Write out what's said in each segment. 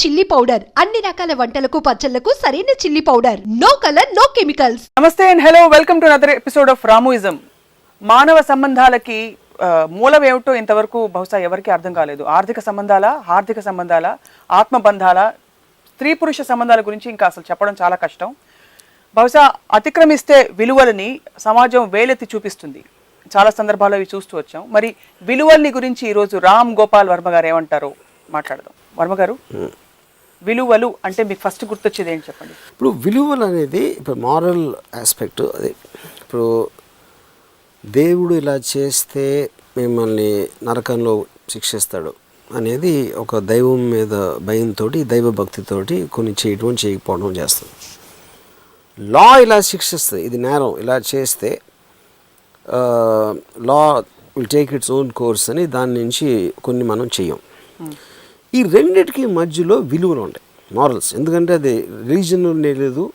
Chilli powder. అన్ని రకాల వంటలకు పచ్చళ్ళకు సరైన chilli powder. No colour no chemicals. Namaste and hello welcome to another episode of Ramuism మానవ సంబంధాలకి మూలం ఏమిటో ఇంతవరకు బహుశా ఎవరికి అర్థం కాలేదు. ఆర్థిక సంబంధాల ఆర్థిక సంబంధాల ఆత్మబంధాల స్త్రీ పురుష సంబంధాల గురించి ఇంకా అసలు చెప్పడం చాలా కష్టం. బహుశా అతిక్రమిస్తే విలువలని సమాజం వేలెత్తి చూపిస్తుంది. చాలా సందర్భాల్లో ఇవి చూస్తూ వచ్చాం. మరి విలువల్ని గురించి ఈరోజు రామ్ గోపాల్ వర్మ గారు ఏమంటారో మాట్లాడదాం. వర్మ గారు? విలువలు అంటే మీకు ఫస్ట్ గుర్తొచ్చేది ఏంటి చెప్పండి? ఇప్పుడు విలువలు అనేది ఇప్పుడు మారల్ ఆస్పెక్ట్ అది ఇప్పుడు దేవుడు ఇలా చేస్తే మిమ్మల్ని నరకంలో శిక్షిస్తాడు అనేది ఒక దైవం మీద భయంతో దైవ భక్తితోటి కొన్ని చేయటం చేయకపోవడం చేస్తుంది. లా ఇలా శిక్షిస్తుంది ఇది నేరం. ఇలా చేస్తే law will take its own course అని దాని నుంచి కొన్ని మనం చెయ్యం. ఈ రెండిటికి మధ్యలో విలువలు ఉంటాయి. మారల్స్ ఎందుకంటే అది రిలీజన్ లేదు.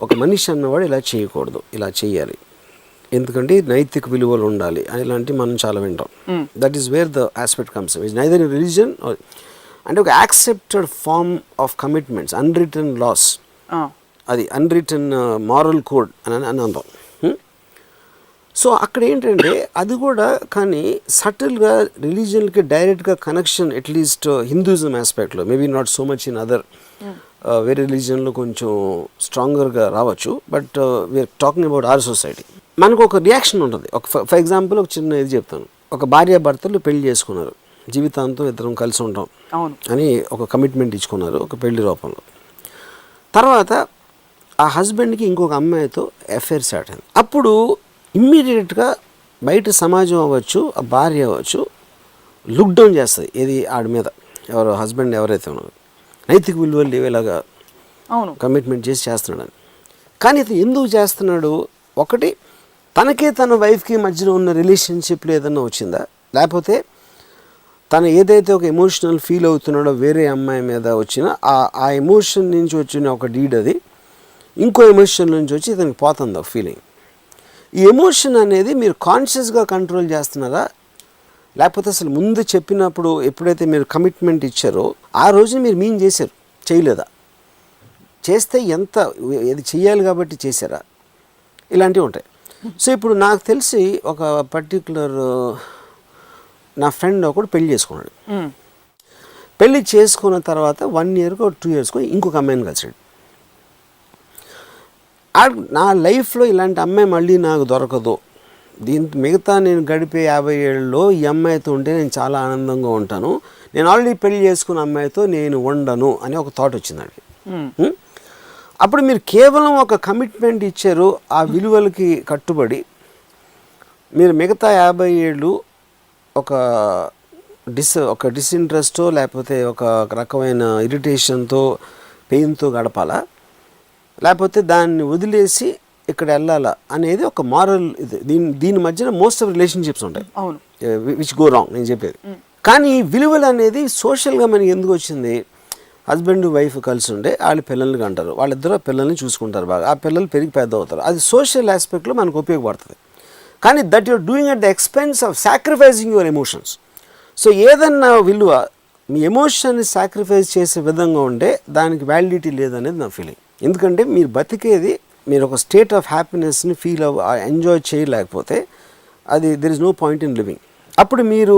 ఒక మనిషి అన్నవాడు ఇలా చేయకూడదు. ఇలా చేయాలి. ఎందుకంటే నైతిక విలువలు ఉండాలి. ఇలాంటివి మనం చాలా వింటాం. That is where the aspect comes is neither religion అంటే ఒక accepted form of commitments unwritten laws అది అన్రిటర్న్ మారల్ కోడ్ అని అని అందాం? సో అక్కడ ఏంటంటే అది కూడా కానీ సటిల్గా రిలీజియన్కి డైరెక్ట్గా connection at least Hinduism ఆస్పెక్ట్లో maybe not so much in other వేరే రిలీజియన్లో కొంచెం స్ట్రాంగర్గా రావచ్చు but we are talking about our society మనకు ఒక రియాక్షన్ ఉంటుంది. ఒక ఫర్ ఎగ్జాంపుల్ ఒక చిన్న ఇది చెప్తాను. ఒక భార్య భర్తలు పెళ్ళి చేసుకున్నారు. జీవితాంతం ఇద్దరం కలిసి ఉంటాం అని ఒక కమిట్మెంట్ ఇచ్చుకున్నారు ఒక పెళ్ళి రూపంలో. తర్వాత ఆ హస్బెండ్కి ఇంకొక అమ్మాయితో అఫైర్ స్టార్ట్ అయింది. అప్పుడు ఇమ్మీడియట్గా బయట సమాజం అవ్వచ్చు ఆ భార్య అవ్వచ్చు లుక్ డౌన్ చేస్తుంది. ఏది ఆడి మీద. ఎవరు హస్బెండ్ ఎవరైతే ఉన్నారో. నైతిక విలువలు లేవేలాగా అవును. కమిట్మెంట్ చేసి చేస్తున్నాడని కానీ ఇతను ఎందుకు చేస్తున్నాడు? ఒకటి తనకి తన వైఫ్కి మధ్యలో ఉన్న రిలేషన్షిప్లో ఏదన్నా వచ్చిందా? లేకపోతే తను ఏదైతే ఒక ఎమోషనల్ ఫీల్ అవుతున్నాడో వేరే అమ్మాయి మీద వచ్చిన ఆ ఆ ఎమోషన్ నుంచి వచ్చిన ఒక డీడ్ అది ఇంకో ఎమోషన్ నుంచి వచ్చి ఇతనికి పోతుంది ఆ ఫీలింగ్ ఈ ఎమోషన్ అనేది మీరు కాన్షియస్గా కంట్రోల్ చేస్తున్నారా లేకపోతే అసలు ముందు చెప్పినప్పుడు ఎప్పుడైతే మీరు కమిట్మెంట్ ఇచ్చారో ఆ రోజు మీరు మీన్ చేశారు చేయలేదా? చేస్తే ఎంత ఇది చెయ్యాలి కాబట్టి చేశారా? ఇలాంటివి ఉంటాయి. సో ఇప్పుడు నాకు తెలిసి ఒక పర్టికులర్ నా ఫ్రెండ్ ఒకడు పెళ్ళి చేసుకున్నాడు. పెళ్ళి చేసుకున్న తర్వాత వన్ ఇయర్కో టూ ఇయర్స్కో ఇంకొక అమ్మాయిని కలిసాడు నా లైఫ్లో ఇలాంటి అమ్మాయి మళ్ళీ నాకు దొరకదు. దీని మిగతా నేను గడిపే యాభై ఏళ్ళలో ఈ అమ్మాయితో ఉంటే నేను చాలా ఆనందంగా ఉంటాను. నేను ఆల్రెడీ పెళ్ళి చేసుకున్న అమ్మాయితో నేను ఉండను అని ఒక థాట్ వచ్చింది నాకు ఉమ్, హ్మ్? అప్పుడు మీరు కేవలం ఒక కమిట్మెంట్ ఇచ్చారు ఆ విలువలకి కట్టుబడి. మీరు మిగతా యాభై ఏళ్ళు ఒక డిస్ ఒక డిస్ఇంట్రెస్టో లేకపోతే ఒక రకమైన ఇరిటేషన్తో పెయిన్తో గడపాలా? లేకపోతే దాన్ని వదిలేసి ఇక్కడ వెళ్ళాలా అనేది ఒక మారల్ ఇది. దీని దీని మధ్యన మోస్ట్ ఆఫ్ రిలేషన్షిప్స్ ఉంటాయి. అవును. విచ్ గో రాంగ్ నేను చెప్పేది. కానీ ఈ విలువలు అనేది సోషల్గా మనకి ఎందుకు వచ్చింది? హస్బెండ్ వైఫ్ కలిసి ఉండే వాళ్ళు పిల్లల్ని అంటారు వాళ్ళిద్దరూ పిల్లల్ని చూసుకుంటారు బాగా. ఆ పిల్లలు పెరిగి పెద్ద అవుతారు. అది సోషల్ ఆస్పెక్ట్లో మనకు ఉపయోగపడుతుంది. కానీ that you're doing at the expense of sacrificing your emotions so ఏదన్నా విలువ మీ ఎమోషన్ని సాక్రిఫైస్ చేసే విధంగా ఉంటే దానికి వ్యాలిడిటీ లేదనేది నా ఫీలింగ్ ఎందుకంటే మీరు బతికేది మీరు ఒక స్టేట్ ఆఫ్ హ్యాపీనెస్ని ఫీల్ అవ్ ఎంజాయ్ చేయలేకపోతే అది there is no point in living అప్పుడు మీరు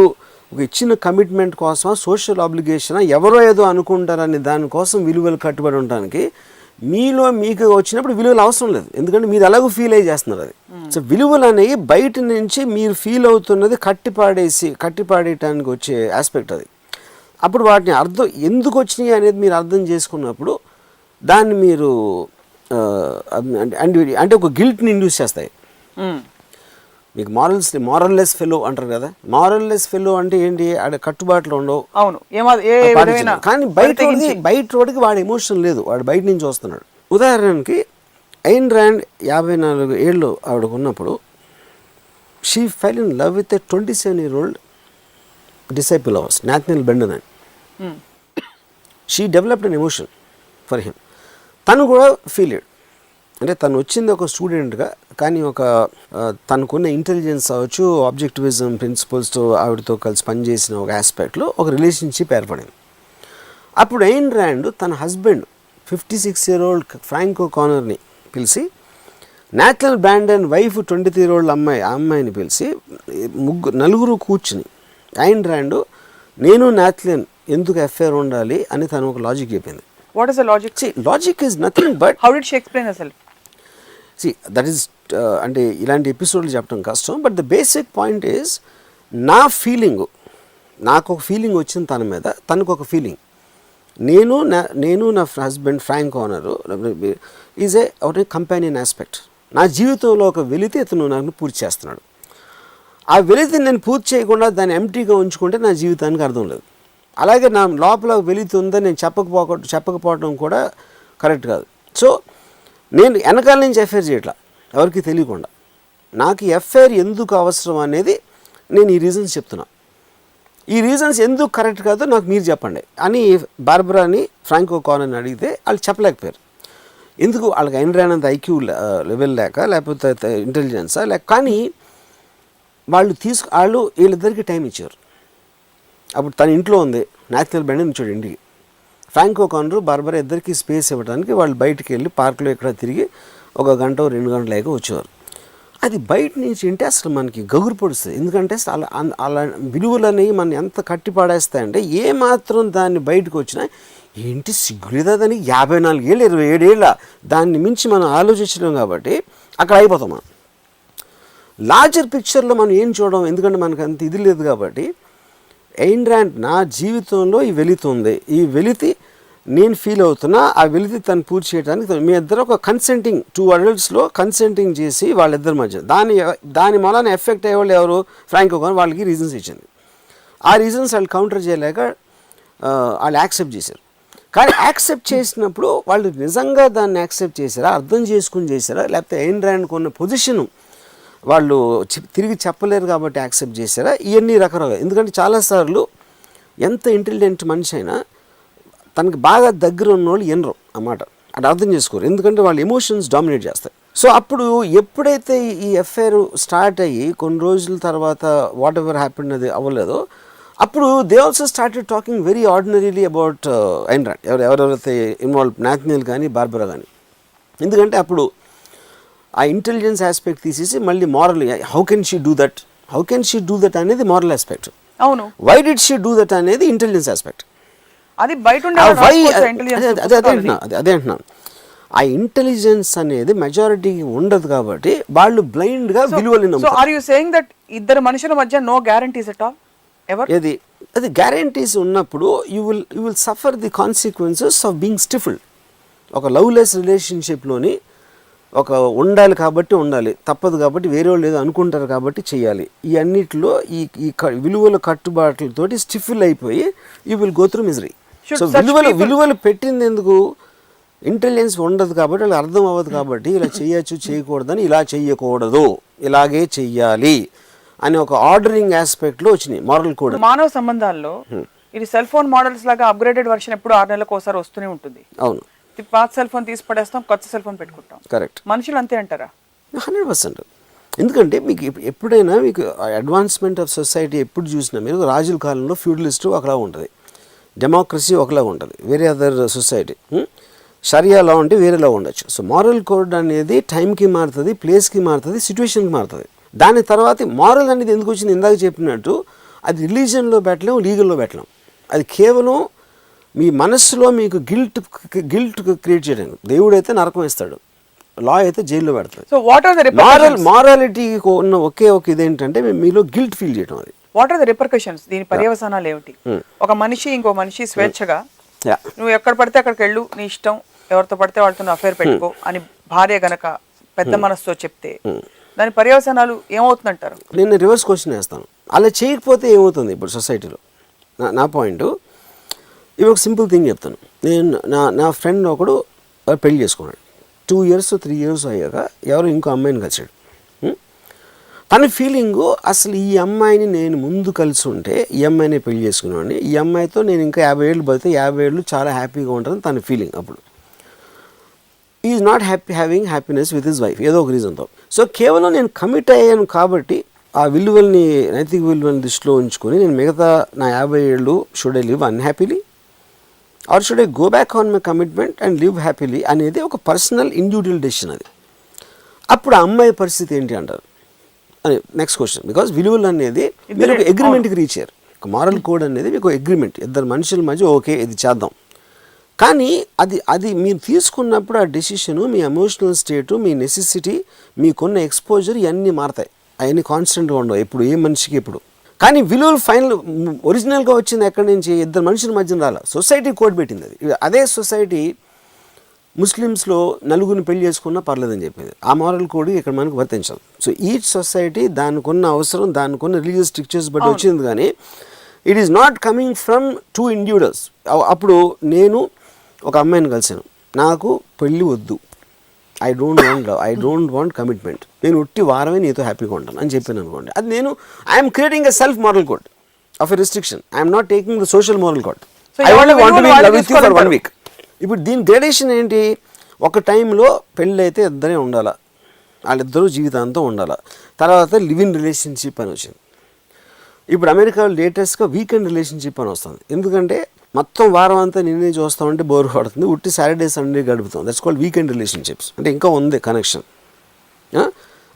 ఒక ఇచ్చిన కమిట్మెంట్ కోసం సోషల్ ఆబ్లిగేషన్ ఎవరో ఏదో అనుకుంటారని దానికోసం విలువలు కట్టుబడి ఉండడానికి మీలో మీకు వచ్చినప్పుడు విలువలు అవసరం లేదు. ఎందుకంటే మీరు అలాగూ ఫీల్ అయ్యి చేస్తున్నారు అది. సో విలువలు అనేవి బయట నుంచి మీరు ఫీల్ అవుతున్నది కట్టిపాడేసి కట్టిపాడేయటానికి వచ్చే ఆస్పెక్ట్ అది. అప్పుడు వాటిని అర్థం ఎందుకు వచ్చినాయి అనేది మీరు అర్థం చేసుకున్నప్పుడు దాన్ని మీరు అంటే అంటే ఒక గిల్ట్ని ఇండ్యూస్ చేస్తాయి. మీకు మారల్స్ మారల్లెస్ ఫెలో అంటారు కదా? మారల్లెస్ ఫెలో అంటే ఏంటి? ఆడ కట్టుబాట్లు ఉండవు. అవును. కానీ బయట బయట వాడికి వాడి ఎమోషన్ లేదు. వాడు బయట నుంచి వస్తున్నాడు. ఉదాహరణకి ఐన్ ర్యాండ్ యాభై నాలుగు ఏళ్ళు ఆవిడకు ఉన్నప్పుడు she fell in love with a twenty seven year old disciple hours Nathaniel Branden అని she developed an emotion for him తను కూడా ఫీల్ అంటే తను వచ్చింది ఒక స్టూడెంట్గా కానీ ఒక తనకున్న ఇంటెలిజెన్స్ అవ్వచ్చు ఆబ్జెక్టివిజం ప్రిన్సిపల్స్తో ఆవిడతో కలిసి పనిచేసిన ఒక ఆస్పెక్ట్లో ఒక రిలేషన్షిప్ ఏర్పడింది. అప్పుడు ఎయిన్ ర్యాండ్ తన husband fifty six year old Franco కార్నర్ని పిలిచి Nathaniel Branden and wife twenty three year old అమ్మాయి ఆ అమ్మాయిని పిలిచి ముగ్గురు నలుగురు కూర్చుని ఎయిన్ ర్యాండ్ నేను నాథ్లిన్ ఎందుకు ఎఫ్ఐఆర్ ఉండాలి? అని తను ఒక లాజిక్ చెప్పింది. What is the logic logic is nothing but how did she explain అసలు సి దట్ ఈస్ అంటే ఇలాంటి ఎపిసోడ్లు చెప్పడం కష్టం but the basic point is నా ఫీలింగ్ నాకు ఒక ఫీలింగ్ వచ్చింది తన మీద తనకు ఒక ఫీలింగ్ నేను నా నేను నా హస్బెండ్ ఫ్రాంక్ ఓనరు ఈజ్ ఏ ఒకటి కంపానియన్ ఆస్పెక్ట్ నా జీవితంలో ఒక వెలితి ఇతను నాకు పూర్తి చేస్తున్నాడు. ఆ వెలితి నేను పూర్తి చేయకుండా దాన్ని ఎంటీగా ఉంచుకుంటే నా జీవితానికి అర్థం లేదు. అలాగే నా లోపల వెలితి ఉందని నేను చెప్పకపోక చెప్పకపోవడం కూడా కరెక్ట్ కాదు. సో నేను వెనకాల నుంచి ఎఫ్ఐఆర్ చేయట్లా. ఎవరికి తెలియకుండా. నాకు ఎఫ్ఐఆర్ ఎందుకు అవసరం అనేది నేను ఈ రీజన్స్ చెప్తున్నా. ఈ రీజన్స్ ఎందుకు కరెక్ట్ కాదో నాకు మీరు చెప్పండి. అని బార్బరాని ఫ్రాంకో కాన్ అడిగితే వాళ్ళు చెప్పలేకపోయారు. ఎందుకు వాళ్ళకి అయిన రానంత ఐక్యూ లెవెల్ లేక లేకపోతే ఇంటెలిజెన్సా? లేక కానీ వాళ్ళు తీసుకు వాళ్ళు వీళ్ళిద్దరికి టైం ఇచ్చారు. అప్పుడు తన ఇంట్లో ఉంది. నేషనల్ బ్యాండ్ నుంచాడు ఇంటికి ఫ్రాంకో కానరు బార్బర్ ఇద్దరికి స్పేస్ ఇవ్వడానికి వాళ్ళు బయటికి వెళ్ళి పార్కులో ఇక్కడ తిరిగి ఒక గంట రెండు గంటలు అయితే వచ్చేవారు. అది బయట నుంచి వింటే అసలు మనకి గగురు పొడుస్తుంది. ఎందుకంటే అలా అలా విలువలని మనం ఎంత కట్టి పాడేస్తాయంటే ఏ మాత్రం దాన్ని బయటకు వచ్చినా ఏంటి సిగ్గులేదా దానికి యాభై నాలుగేళ్ళు ఇరవై ఏడేళ్ళ దాన్ని మించి మనం ఆలోచించడం కాబట్టి అక్కడ అయిపోతాం మనం. లార్జర్ పిక్చర్లో మనం ఏం చూడడం? ఎందుకంటే మనకు అంత ఇది లేదు కాబట్టి ఎయిన్ ర్యాండ్ నా జీవితంలో ఈ వెలితుంది ఈ వెలితి నేను ఫీల్ అవుతున్నా ఆ వెలితి తను పూర్తి చేయడానికి మీ ఇద్దరు ఒక కన్సెంటింగ్ టూ అడల్ట్స్లో కన్సెంటింగ్ చేసి వాళ్ళిద్దరి మధ్య. దాని దాని మూలాన ఎఫెక్ట్ అయ్యేవాళ్ళు ఎవరు? ఫ్రాంక్ కానీ వాళ్ళకి రీజన్స్ ఇచ్చింది. ఆ రీజన్స్ వాళ్ళు కౌంటర్ చేయలేక వాళ్ళు యాక్సెప్ట్ చేశారు. కానీ యాక్సెప్ట్ చేసినప్పుడు వాళ్ళు నిజంగా దాన్ని యాక్సెప్ట్ చేశారా? అర్థం చేసుకుని చేశారా? లేకపోతే ఎయిన్ ర్యాండ్కి ఉన్న పొజిషను వాళ్ళు తిరిగి చెప్పలేరు కాబట్టి యాక్సెప్ట్ చేశారా? ఇవన్నీ రకరకాల. ఎందుకంటే చాలాసార్లు ఎంత ఇంటెలిజెంట్ మనిషి అయినా తనకి బాగా దగ్గర ఉన్న వాళ్ళు ఎనరు అన్నమాట అది అర్థం చేసుకోరు. ఎందుకంటే వాళ్ళ ఎమోషన్స్ డామినేట్ చేస్తాయి. సో అప్పుడు ఎప్పుడైతే ఈ ఎఫ్ఐఆర్ స్టార్ట్ అయ్యి కొన్ని రోజుల తర్వాత వాట్ ఎవర్ హ్యాపెన్ అది అవ్వలేదో అప్పుడు they also started talking very ordinarily about ఎండ్రాన్ ఎవరు ఎవరెవరైతే ఇన్వాల్వ్ నాథ్నియల్ కానీ బార్బరా కానీ ఎందుకంటే అప్పుడు ఆ ఇంటెలిజెన్స్ ఆస్పెక్ట్ తీసేసి మళ్ళీ moral how can she do that how can she do that అనేది మారల్ ఆస్పెక్ట్ అవును. Why did she do that అనేది ఇంటెలిజెన్స్ ఆస్పెక్ట్ అది బయట అదే. అంటున్నా అదే ఆ ఇంటెలిజెన్స్ అనేది మెజారిటీకి ఉండదు కాబట్టి వాళ్ళు బ్లైండ్గా విలువలు సో నమ్ముతారు. ఆర్ యూ సేయింగ్ దట్ ఇద్దరు మనుషుల మధ్య no guarantees at all ever ఏది? అది గ్యారంటీస్ ఉన్నప్పుడు you will you will suffer the consequences of being stifle ఒక లవ్లెస్ రిలేషన్షిప్లోని ఒక ఉండాలి కాబట్టి ఉండాలి. తప్పదు కాబట్టి వేరే వాళ్ళు ఏదో అనుకుంటారు కాబట్టి చేయాలి ఈ అన్నిటిలో ఈ ఈ విలువల కట్టుబాట్లతోటి స్టిఫిల్ అయిపోయి you will go through misery. So విలువలు విలువలు పెట్టింది ఎందుకు? ఇంటెలిజెన్స్ ఉండదు కాబట్టి వాళ్ళకి అర్థం అవ్వదు కాబట్టి ఇలా చేయొచ్చు చేయకూడదని ఇలా చెయ్యకూడదు. ఇలాగే చెయ్యాలి అని ఒక ఆర్డరింగ్ ఆస్పెక్ట్లో వచ్చినాయి మారల్ కోడ్. మానవ సంబంధాల్లో ఇది సెల్ ఫోన్ మోడల్స్ లాగా అప్గ్రేడెడ్ వర్షన్ ఎప్పుడు ఆరు నెలలకు ఒకసారి వస్తూనే ఉంటుంది. అవును. పాత సెల్ ఫోన్ తీసి పడేస్తాం కొత్త సెల్ ఫోన్ పెట్టుకుంటాం. కరెక్ట్. మనుషులు అంతే అంటారా? Hundred percent. ఎందుకంటే మీకు ఎప్- ఎప్పుడైనా మీకు అడ్వాన్స్మెంట్ ఆఫ్ సొసైటీ ఎప్పుడు చూసినా మీరు రాజుల కాలంలో ఫ్యూడలిస్ట్ ఒకలా ఉంటుంది. డెమోక్రసీ ఒకలా ఉంటుంది. వేరే అదర్ సొసైటీ షరియా లా ఉంటే వేరేలా ఉండొచ్చు. సో మారల్ కోడ్ అనేది టైంకి మారుతుంది ప్లేస్కి మారుతుంది సిచ్యువేషన్కి మారుతుంది. దాని తర్వాత మారల్ అనేది ఎందుకు వచ్చింది ఇందాక చెప్పినట్టు అది రిలీజన్లో పెట్టలేం లీగల్లో పెట్టలేం అది కేవలం మీ మనస్సులో మీకు గిల్ట్ గిల్ట్ క్రియేట్ చేయడానికి దేవుడు అయితే నరకం ఇస్తాడు లా అయితే జైల్లో పెడతాడు. So what are the moral మారాలిటీకి ఉన్న ఒకే ఒక ఇదేంటంటే మీలో గిల్ట్ ఫీల్ చేయడం అది. వాట్ ఆర్ ద రిపర్కషన్స్ దీని పర్యవసానాలు ఏమిటి? ఒక మనిషి ఇంకో మనిషి స్వేచ్ఛగా యా నువ్వు ఎక్కడ పడితే అక్కడికి వెళ్ళు నీ ఇష్టం ఎవరితో పడితే వాళ్ళతో అఫేర్ పెట్టుకో అని భార్య గనక పెద్ద మనసుతో చెప్తే దాని పర్యవసానాలు ఏమవుతుందంటారు? నేను రివర్స్ క్వశ్చన్ వేస్తాను. అలా చేయకపోతే ఏమవుతుంది ఇప్పుడు సొసైటీలో? నా పాయింట్ ఇవి ఒక సింపుల్ థింగ్ చెప్తాను. నేను నా నా ఫ్రెండ్ ఒకడు పెళ్ళి చేసుకున్నాడు. టూ ఇయర్స్ త్రీ ఇయర్స్ అయ్యాక ఎవరు ఇంకో అమ్మాయిని కలిసాడు తన ఫీలింగు అసలు ఈ అమ్మాయిని నేను ముందు కలిసి ఉంటే ఈ అమ్మాయిని పెళ్ళి చేసుకున్నాను ఈ అమ్మాయితో నేను ఇంకా యాభై ఏళ్ళు బతితే యాభై ఏళ్ళు చాలా హ్యాపీగా ఉంటాను తన ఫీలింగ్ అప్పుడు. Is not happy having happiness with his wife ఏదో ఒక రీజన్తో సో కేవలం నేను కమిట్ అయ్యాను కాబట్టి ఆ విలువల్ని నైతిక విలువల్ని దృష్టిలో ఉంచుకొని నేను మిగతా నా యాభై ఏళ్ళు should I live unhappily or should I go back on my commitment and live happily అనేది ఒక పర్సనల్ ఇండివిజువల్ డెసిషన్ అది. అప్పుడు ఆ అమ్మాయి పరిస్థితి ఏంటి అంటారు? అని నెక్స్ట్ క్వశ్చన్ బికాస్ విలువలు అనేది మీరు ఒక అగ్రిమెంట్కి రీచ్ అయ్యారు. ఒక మారల్ కోడ్ అనేది మీకు అగ్రిమెంట్ ఇద్దరు మనుషుల మధ్య ఓకే ఇది చేద్దాం. కానీ అది అది మీరు తీసుకున్నప్పుడు ఆ డెసిషన్ మీ ఎమోషనల్ స్టేటు మీ నెసెసిటీ మీకున్న ఎక్స్పోజర్ ఇవన్నీ మారతాయి. అవన్నీ కాన్స్టెంట్గా ఉండవు. ఎప్పుడు ఏ మనిషికి ఎప్పుడు. కానీ విలువలు ఫైనల్ ఒరిజినల్గా వచ్చింది ఎక్కడి నుంచి? ఇద్దరు మనుషుల మధ్యన రాల. సొసైటీ కోడ్ పెట్టింది అది. అదే సొసైటీ ముస్లిమ్స్లో నలుగురిని పెళ్ళి చేసుకున్నా పర్లేదని చెప్పింది. ఆ మారల్ కోడ్ ఇక్కడ మనకు వర్తించదు. సో ఈచ్ సొసైటీ దానికి ఉన్న అవసరం దానికి ఉన్న రిలీజియస్ స్ట్రిక్చర్స్ బట్టి వచ్చింది కానీ it is not coming from two individuals అప్పుడు నేను ఒక అమ్మాయిని కలిసాను నాకు పెళ్ళి వద్దు. I don't want love I don't want commitment నేను ఉట్టి వారమే నీతో హ్యాపీగా ఉంటాను అని చెప్పాను అనుకోండి. అది నేను I'm creating a self moral code of a restriction I'm not taking the social moral code I only want be love with for one. Week ఇప్పుడు దీని గ్రేడేషన్ ఏంటి? ఒక టైంలో పెళ్ళి అయితే ఇద్దరే ఉండాలా. వాళ్ళిద్దరూ జీవితాంతం ఉండాలా. తర్వాత లివ్ ఇన్ రిలేషన్షిప్ అని వచ్చింది. ఇప్పుడు అమెరికాలో లేటెస్ట్గా వీకెండ్ రిలేషన్షిప్ అని వస్తుంది. ఎందుకంటే మొత్తం వారం అంతా నిన్నే చూస్తామంటే బోర్ పడుతుంది ఉట్టి సాటర్డే సండే గడుపుతాం. దట్స్ కాల్డ్ వీకెండ్ రిలేషన్షిప్స్ అంటే ఇంకా ఉంది కనెక్షన్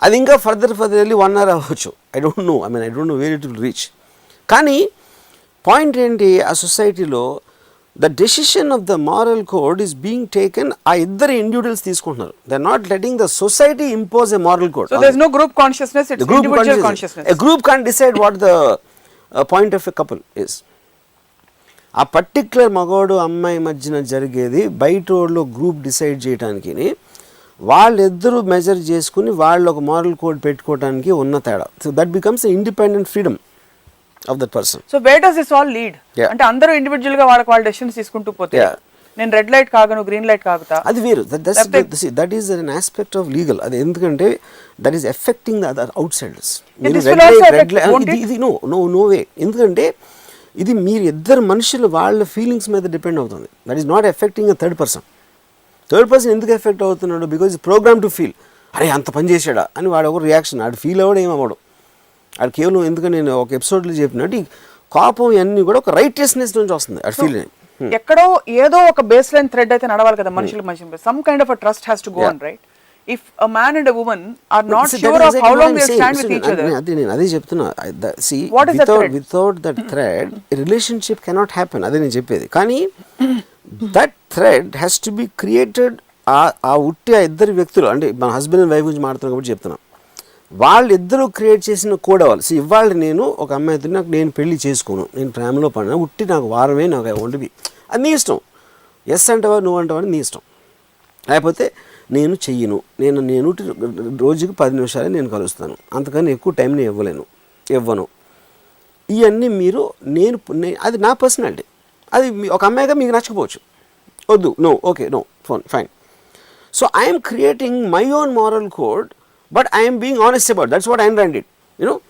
అది ఇంకా ఫర్దర్ ఫర్దర్ వెళ్ళి వన్ అవర్ అవ్వచ్చు. I don't know I mean I don't know where it will reach కానీ పాయింట్ ఏంటి? ఆ సొసైటీలో the decision of the moral code is being taken ఆ ఇద్దరు ఇండివిజువల్స్ తీసుకుంటున్నారు. They not letting the society impose a moral code so there's no group consciousness it's the group individual consciousness. consciousness. A group ఆ particular మగవాడు అమ్మాయి మధ్యన జరిగేది బయట వాళ్ళు గ్రూప్ డిసైడ్ చేయడానికి వాళ్ళిద్దరూ మెజర్ చేసుకుని వాళ్ళు ఒక మారల్ కోడ్ పెట్టుకోవడానికి ఉన్న తేడా. So that becomes independent freedom of that person so where does this all lead. అంటే అందరూ ఇండివిజువల్గా వాళ్ళకి వాళ్ళ డెసిషన్స్ తీసుకుంటూ పోతే. నేను రెడ్ లైట్ కాగను గ్రీన్ లైట్ కాగుతా? అది వేరు. That is an aspect of legal అది ఎందుకంటే that is affecting the other outsiders no no no way ఎందుకంటే ఇది మీరు ఇద్దరు మనుషులు వాళ్ళ ఫీలింగ్స్ మీద డిపెండ్ అవుతుంది. That is not affecting a third person third person ఎందుకు ఎఫెక్ట్ అవుతున్నాడు? బికాజ్ ప్రోగ్రామ్ టు ఫీల్ అరే అంత పని చేశాడా? అని వాడు ఒక రియాక్షన్ ఆడు ఫీల్ అవ్వడం ఏం అవ్వడం. ఆడు కేవలం ఎందుకంటే నేను ఒక ఎపిసోడ్లో చెప్పినట్టు కోపం ఇవన్నీ కూడా ఒక రైటియస్నెస్ నుంచి వస్తుంది. ఆడు ఫీల్ ఎక్కడో ఏదో ఒక బేస్ లైన్ థ్రెడ్ అయితే నడవాలి కదా మనుషుల మధ్య. Some kind of trust has to go on right not See, that sure is of exactly how what long I'm they saying. Stand with So, each other అదే నేను అదే చెప్తున్నా see What is that without thread? Without that thread relationship cannot happen అదే నేను చెప్పేది. కానీ that thread has to be created ఆ ఉట్టి ఆ ఇద్దరు వ్యక్తులు అంటే మన హస్బెండ్ అండ్ వైఫ్ గురించి మాట్లాడుతున్నాం కాబట్టి చెప్తున్నా. వాళ్ళిద్దరూ క్రియేట్ చేసిన కోడ్ అవ్వాలి సో ఇవాళ నేను ఒక అమ్మాయితో నాకు నేను పెళ్ళి చేసుకోను. నేను ప్రేమలో పడినా ఉట్టి నాకు వారమే నాకు వండివి అది నీ ఇష్టం. ఎస్ అంటవా నువ్వు అంటావా నీ ఇష్టం. లేకపోతే నేను చెయ్యను. నేను నేను రోజుకి పది నిమిషాలే నేను కలుస్తాను. అంతకని ఎక్కువ టైం నేను ఇవ్వలేను. ఇవ్వను. ఇవన్నీ మీరు నేను అది నా పర్సనాలిటీ. అది ఒక అమ్మాయిగా మీకు నచ్చకపోవచ్చు. వద్దు. No. Okay. No. Phone. Fine. So I'm creating my own moral code but I'm being honest about that's what I'm reminded you know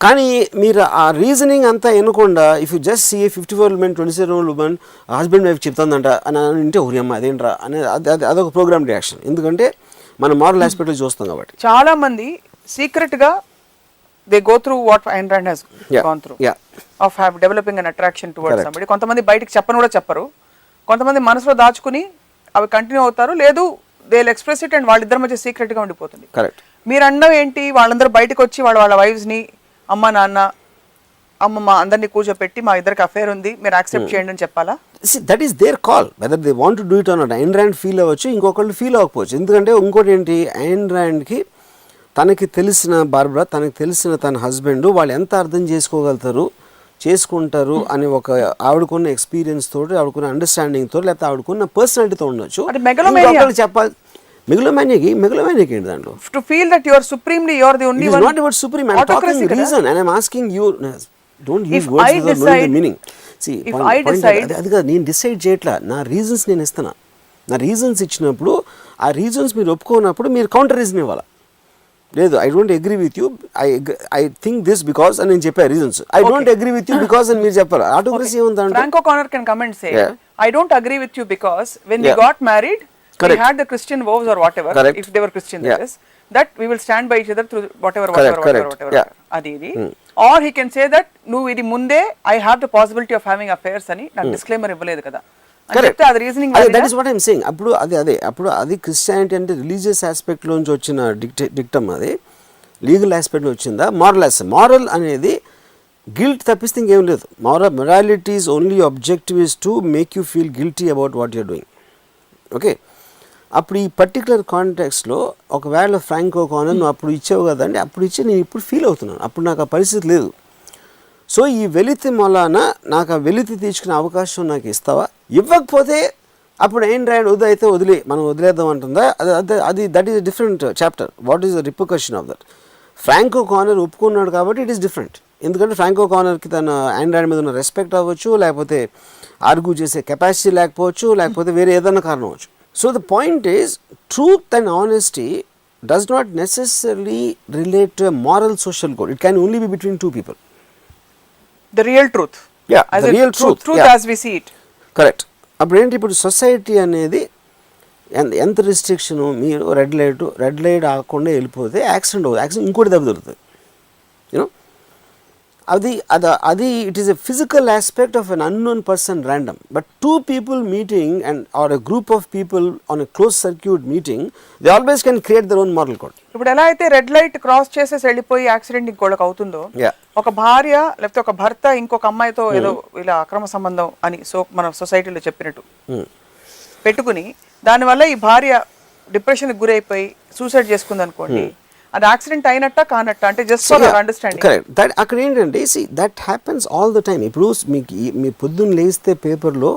కానీ మీరు ఆ రీజనింగ్ అంతా ఎన్నకుండా if you just see fifty four women twenty seven women husband wife చెప్తుందంట అని అంటే ఊరియమ్మ అదేంట్రా? అనేది అది అది అదొక ప్రోగ్రామ్ రియాక్షన్ ఎందుకంటే మనం మారల్ ఆస్పెక్ట్లో చూస్తాం కాబట్టి. చాలా మంది సీక్రెట్గా they go through what Rand has. Gone through. Of have developing an attraction towards. Somebody కొంతమంది బయటికి చెప్పను కూడా చెప్పరు. కొంతమంది మనసులో దాచుకుని అవి కంటిన్యూ అవుతారు. లేదు దే ఎక్స్ప్రెస్ ఇట్ అండ్ వాళ్ళిద్దరి మధ్య సీక్రెట్గా ఉండిపోతుంది. కరెక్ట్ మీరు అన్నం ఏంటి? వాళ్ళందరూ బయటకు వచ్చి వాళ్ళ వాళ్ళ wives ని అమ్మ నాన్న అమ్మమ్మ అందరినీ కూర్చోపెట్టి మా ఇద్దరికి అఫేర్ ఉంది. మీరు యాక్సెప్ట్ చేయండి అని చెప్పాలా? That is their call whether they want to do it అన్నట్టు ఐన్ ర్యాండ్ ఫీల్ అవ్వచ్చు ఇంకొకళ్ళు ఫీల్ అవ్వకపోవచ్చు. ఎందుకంటే ఇంకోటి ఏంటి ఐన్ ర్యాండ్కి తనకి తెలిసిన బార్బరా తనకి తెలిసిన తన హస్బెండ్ వాళ్ళు ఎంత అర్థం చేసుకోగలుగుతారు చేసుకుంటారు అని ఒక ఆవిడకున్న ఎక్స్పీరియన్స్ తోటి ఆవిడకున్న అండర్స్టాండింగ్ తోటి లేకపోతే ఆవిడకున్న పర్సనాలిటీతో ఉండొచ్చు. అది ఇంకొకళ్ళు చెప్పాలి మిగులమాన్యకి మిగులమాన్యకి ఏంటి దాంట్లో to feel that your supremely your the It only is not about supreme. I'm talking reason, and I'm asking you. Don't use If words I without knowing the decide- meaning. See, if point- I point decide- అది- కాదు నేను decide చేయట్లా నా reasons నేను ఇస్తున్నా నా reasons ఇచ్చినప్పుడు ఆ రీజన్స్ మీరు ఒప్పుకోనప్పుడు మీరు కౌంటర్ రీజన్ ఇవ్వాలి లేదు I don't agree with you I I think this because అని నేను చెప్పా reasons I don't agree with you because అని మీరు చెప్పాలి ఆటోక్రసీ ఏముందంటే come and say, Yeah. I don't agree with you because when we Yeah. got married, Correct. we had the Christian vows or whatever, Correct. if they were Christian, Yeah. that is, that we will stand by each other through whatever, Correct, whatever, whatever, correct. whatever. Yeah. Hmm. అది ఇది or he can say that నువ్వు ఇది ముందే I have the possibility of having affairs అని నాకు disclaimer ఇవ్వలేదు కదా అని చెప్తే అది reasoning that is what I'm saying అప్పుడు అది అదే అప్పుడు అది క్రిస్టియానిటీ అంటే రిలీజియస్ ఆస్పెక్ట్లోంచి వచ్చిన డిక్టే డిక్టమ్ అది లీగల్ ఆస్పెక్ట్ వచ్చిందా మారల్ ఆస్పెక్ట్ మారల్ అనేది గిల్ట్ తప్పిస్తే ఇంకేం లేదు moral morality is only objective is to make you feel guilty about what you're doing okay అప్పుడు ఈ పర్టికులర్ కాంటాక్స్లో ఒకవేళ ఫ్రాంకో కానర్ నువ్వు అప్పుడు ఇచ్చావు కదండి అప్పుడు ఇచ్చి నేను ఇప్పుడు ఫీల్ అవుతున్నాను. అప్పుడు నాకు ఆ పరిస్థితి లేదు. సో ఈ వెలితి మొలాన నాకు ఆ వెలితి తీసుకునే అవకాశం నాకు ఇస్తావా? ఇవ్వకపోతే అప్పుడు ఏం రాయండి వద్దు అయితే వదిలే. మనం వదిలేద్దాం అంటుందా? అది అది అది that is different chapter what is the repercussion of that Franco Corner ఒప్పుకున్నాడు కాబట్టి ఇట్ ఈస్ డిఫరెంట్ ఎందుకంటే ఫ్రాంకో కార్నర్కి తన ఆండ్రాయిడ్ మీద ఉన్న రెస్పెక్ట్ అవ్వచ్చు లేకపోతే ఆర్గ్యూ చేసే కెపాసిటీ లేకపోవచ్చు లేకపోతే వేరే ఏదైనా కారణం అవ్వచ్చు. So the point is truth and honesty does not necessary relate to moral social code it can only be between two people the real truth Yeah, the real truth, truth yeah. As we see it correct అప్పుడు ఏంటి? ఇప్పుడు society అనేది ఎంత ఎంత రిస్ట్రిక్షను మీరు red light red light ఆగకుండా వెళ్ళిపోతే accident అవుతుంది. యాక్సిడెంట్ ఇంకోటి దెబ్బ దొరుకుతుంది అది అది అది it is a physical aspect of an unknown person random but two people meeting and or a group of people on a close circuit meeting they always can create their own moral code ఇప్పుడు ఎలా అయితే red light cross చేసేసి వెళ్ళిపోయి accident ఇంకోళ్ళకి అవుతుందో. ఒక భార్య లేకపోతే ఒక భర్త ఇంకొక అమ్మాయితో ఏదో ఇలా అక్రమ సంబంధం అని సో మన సొసైటీలో చెప్పినట్టు పెట్టుకుని దానివల్ల ఈ భార్య డిప్రెషన్కి గురైపోయి సూసైడ్ చేసుకుంది అనుకోండి అది యాక్సిడెంట్ అయినట్ట కానట్ట? అంటే just for understanding correct that అక్కడ ఏంటంటే see that happens all the time ఇప్పుడు మీకు మీ పొద్దున్న లేస్తే పేపర్లో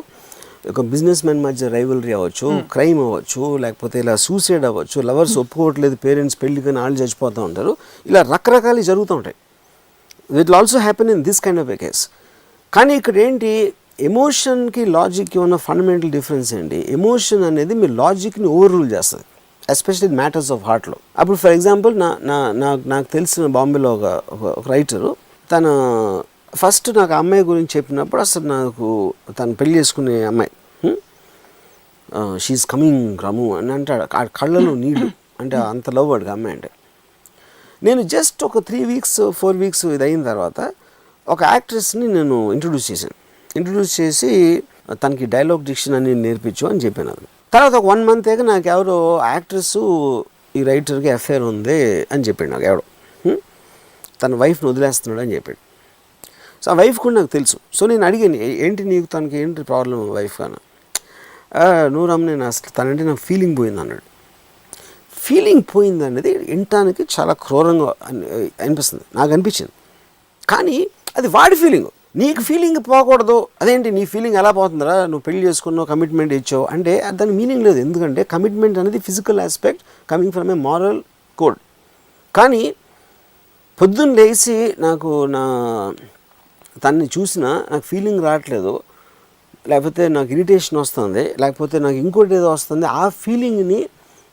ఒక బిజినెస్ మ్యాన్ మధ్య రైవలరీ అవ్వచ్చు క్రైమ్ అవ్వచ్చు లేకపోతే ఇలా సూసైడ్ అవ్వచ్చు లవర్స్ ఒప్పుకోవట్లేదు పేరెంట్స్ పెళ్ళి కానీ వాళ్ళు చచ్చిపోతూ ఉంటారు ఇలా రకరకాలు జరుగుతూ ఉంటాయి. It also happen in this kind of a case కానీ ఇక్కడ ఏంటి ఎమోషన్కి లాజిక్కి ఉన్న ఫండమెంటల్ డిఫరెన్స్ ఏంటి? ఎమోషన్ అనేది మీ లాజిక్ని ఓవర్ రూల్ చేస్తుంది. ఎస్పెషల్లీ మ్యాటర్స్ ఆఫ్ హార్ట్లో అప్పుడు ఫర్ ఎగ్జాంపుల్ నా నా నాకు తెలిసిన బాంబేలో ఒక ఒక- రైటరు తన ఫస్ట్ నాకు అమ్మాయి గురించి చెప్పినప్పుడు అసలు నాకు తను పెళ్ళి చేసుకునే అమ్మాయి. షీఈ్ కమింగ్ రము అని అంటాడు. ఆ కళ్ళలో నీళ్ళు అంటే అంత లవ్ అడిగా అమ్మాయి అంటే. నేను జస్ట్ ఒక త్రీ వీక్స్ ఫోర్ వీక్స్ ఇది అయిన తర్వాత ఒక యాక్ట్రెస్ని నేను ఇంట్రడ్యూస్ చేశాను. ఇంట్రడ్యూస్ చేసి తనకి డైలాగ్ డిక్షన్ అని నేర్పించు అని చెప్పాను అది తర్వాత ఒక వన్ మంత్ అయ్యాక నాకు ఎవరో యాక్ట్రెస్ ఈ రైటర్కి అఫేర్ ఉంది అని చెప్పాడు నాకు ఎవడో తన వైఫ్ని వదిలేస్తున్నాడు అని చెప్పాడు. సో ఆ వైఫ్ కూడా నాకు తెలుసు. సో నేను అడిగాను ఏంటి నీకు తనకి ఏంటి ప్రాబ్లం వైఫ్ కానీ నువ్వు రమ్మ నేను అసలు తనంటే నాకు ఫీలింగ్ పోయింది అన్నాడు. ఫీలింగ్ పోయింది అనేది వినటానికి చాలా క్రూరంగా అని- అనిపిస్తుంది. నాకు అనిపించింది. కానీ అది వాడి ఫీలింగ్ నీకు ఫీలింగ్ పోకూడదు. అదేంటి నీ ఫీలింగ్ ఎలా పోతుందిరా? నువ్వు పెళ్ళి చేసుకున్నావు కమిట్మెంట్ ఇచ్చావు అంటే దాని మీనింగ్ లేదు. ఎందుకంటే కమిట్మెంట్ అనేది physical aspect coming from a moral code కానీ పొద్దున్న లేచి నాకు నా తన్ని చూసినా నాకు ఫీలింగ్ రావట్లేదు. లేకపోతే నాకు ఇరిటేషన్ వస్తుంది. లేకపోతే నాకు ఇంకోటి ఏదో వస్తుంది. ఆ ఫీలింగ్ని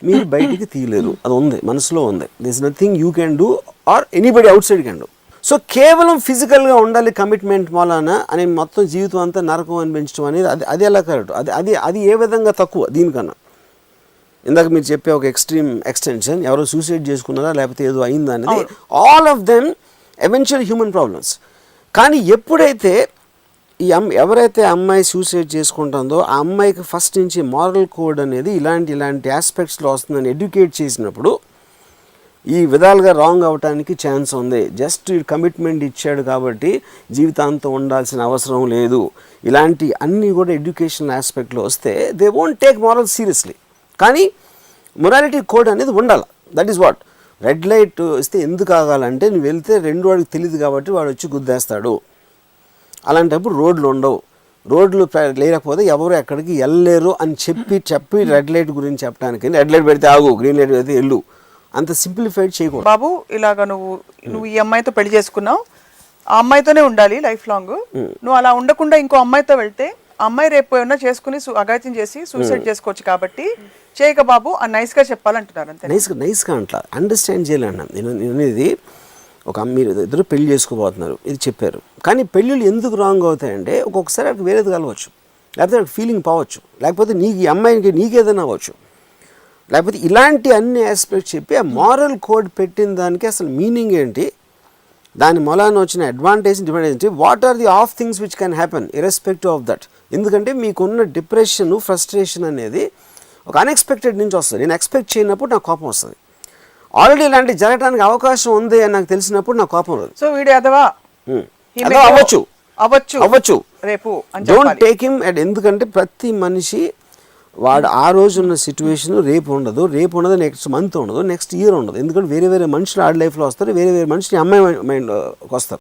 మీరు బయటికి తీయలేరు. అది ఉంది. మనసులో ఉంది. This nothing you can do or anybody outside can do so కేవలం ఫిజికల్గా ఉండాలి కమిట్మెంట్ మూలాన అని మొత్తం జీవితం అంతా నరకం అనిపించడం అనేది అది అది ఎలా కరెక్ట్? అది అది అది ఏ విధంగా తక్కువ దీనికన్నా? ఇందాక మీరు చెప్పే ఒక ఎక్స్ట్రీమ్ ఎక్స్టెన్షన్ ఎవరో సూసైడ్ చేసుకున్నారా లేకపోతే ఏదో అయిందా అనేది all of them eventual human problems కానీ ఎప్పుడైతే ఈ అమ్ ఎవరైతే అమ్మాయి సూసైడ్ చేసుకుంటుందో ఆ అమ్మాయికి ఫస్ట్ నుంచి మారల్ కోడ్ అనేది ఇలాంటి ఇలాంటి ఆస్పెక్ట్స్లో వస్తుందని ఎడ్యుకేట్ చేసినప్పుడు ఈ విధాలుగా రాంగ్ అవటానికి ఛాన్స్ ఉంది. జస్ట్ కమిట్మెంట్ ఇచ్చాడు కాబట్టి జీవితాంతం ఉండాల్సిన అవసరం లేదు. ఇలాంటి అన్నీ కూడా ఎడ్యుకేషన్ ఆస్పెక్ట్లో వస్తే they won't take moral seriously కానీ మొరాలిటీ కోడ్ అనేది ఉండాలి. That is what red light ఇస్తే ఎందుకు ఆగాలంటే నువ్వు వెళ్తే రెండు వాడికి తెలియదు కాబట్టి వాడు వచ్చి గుద్దేస్తాడు. అలాంటప్పుడు రోడ్లు ఉండవు. రోడ్లు లేకపోతే ఎవరు ఎక్కడికి వెళ్ళలేరు అని చెప్పి చెప్పి రెడ్ లైట్ గురించి చెప్పడానికి రెడ్ లైట్ పెడితే ఆగు గ్రీన్ లైట్ పెడితే వెళ్ళు. అంత సింప్లిఫైడ్ చేయకూడదు. బాబు ఇలాగ నువ్వు నువ్వు ఈ అమ్మాయితో పెళ్ళి చేసుకున్నావు. ఆ అమ్మాయితోనే ఉండాలి లైఫ్ లాంగ్ నువ్వు అలా ఉండకుండా ఇంకో అమ్మాయితో వెళ్తే ఆ అమ్మాయి రేపు ఏమన్నా చేసుకుని అఘాయిత్యం చేసి సూసైడ్ చేసుకోవచ్చు కాబట్టి చేయక బాబు అని నైస్గా చెప్పాలంటున్నారు అంతే. నైస్గా నైస్గా అంట్లా అండర్స్టాండ్ చేయాలన్నా. నేను అనేది ఒక మీరు ఇద్దరు పెళ్ళి చేసుకోబోతున్నారు. ఇది చెప్పారు. కానీ పెళ్ళిళ్ళు ఎందుకు రాంగ్ అవుతాయంటే ఒక్కొక్కసారి అక్కడ వేరేది కలవచ్చు. లేకపోతే ఫీలింగ్ పోవచ్చు. లేకపోతే నీకు ఈ అమ్మాయికి నీకేదైనా అవ్వచ్చు. లేకపోతే ఇలాంటి అన్ని ఆస్పెక్ట్స్ చెప్పి ఆ మారల్ కోడ్ పెట్టిన దానికి అసలు మీనింగ్ ఏంటి? దాని మూలాన వచ్చిన advantage dependence what are the of things which can happen irrespective of that ఎందుకంటే మీకున్న డిప్రెషన్ ఫ్రస్ట్రేషన్ అనేది ఒక అన్ఎక్స్పెక్టెడ్ నుంచి వస్తుంది. నేను ఎక్స్పెక్ట్ చేయనప్పుడు నాకు కోపం వస్తుంది. ఆల్రెడీ ఇలాంటి జరగడానికి అవకాశం ఉంది అని నాకు తెలిసినప్పుడు నాకు కోపం రాదు. సో వీడు ఎదవా Hmm. అవ్వచ్చు. అవ్వచ్చు. అవ్వచ్చు. రేపు డోంట్ టేక్ హిమ్ అట్ ఎందుకంటే ప్రతి మనిషి వాడు ఆ రోజు ఉన్న సిచ్యువేషన్ రేపు ఉండదు రేపు ఉండదు నెక్స్ట్ మంత్ ఉండదు నెక్స్ట్ ఇయర్ ఉండదు. ఎందుకంటే వేరే వేరే మనుషులు ఆడ లైఫ్లో వస్తారు వేరే వేరే మనుషులు అమ్మాయి మైండ్లోకి వస్తారు.